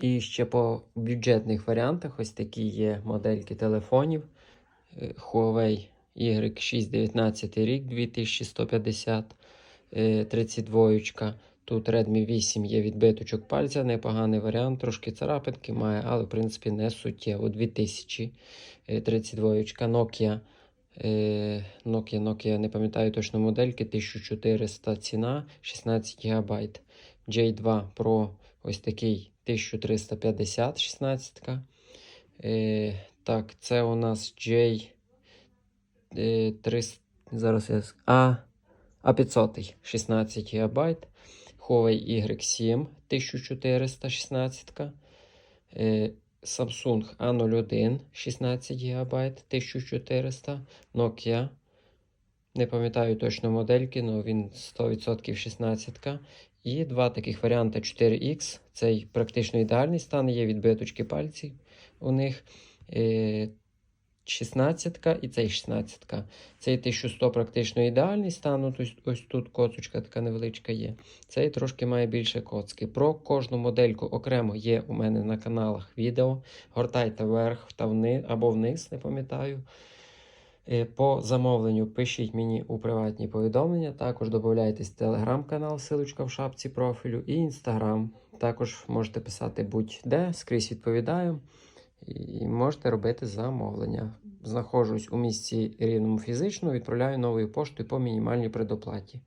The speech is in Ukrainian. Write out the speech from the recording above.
І ще по бюджетних варіантах ось такі є модельки телефонів. Е, Huawei Y6 19 рік 2150 е, 32. Тут Redmi 8 є відбиточок пальця, непоганий варіант, трошки царапинки має, але в принципі не суттєво. 2000 е, 32. Nokia. е, Nokia, Nokia, не пам'ятаю точно модельки, 1400 ціна, 16 ГБ. J2 Pro ось такий 1350 16. Е, так, це у нас J. Е, 300, зараз я А, А500 16 ГБ. Huawei Y7 1400 16. Е, Samsung A01 16 ГБ 1400. Nokia. Не пам'ятаю точно модельки, але він 100% 16. І два таких варіанти 4X. Цей практично ідеальний стан, є відбиточки пальців у них. Е, 16 і цей 16. Цей 1100 практично ідеальний стан. Ось, ось тут коцочка така невеличка є. Цей трошки має більше коцки. Про кожну модельку окремо є у мене на каналах відео. Гортайте вверх та вниз або вниз, не пам'ятаю. Е, По замовленню пишіть мені у приватні повідомлення. Також додайтесь телеграм-канал, силочка в шапці профілю, і інстаграм. Також можете писати будь-де, скрізь відповідаю. І можете робити замовлення. Знаходжусь у місці рівному фізично, відправляю новою поштою по мінімальній предоплаті.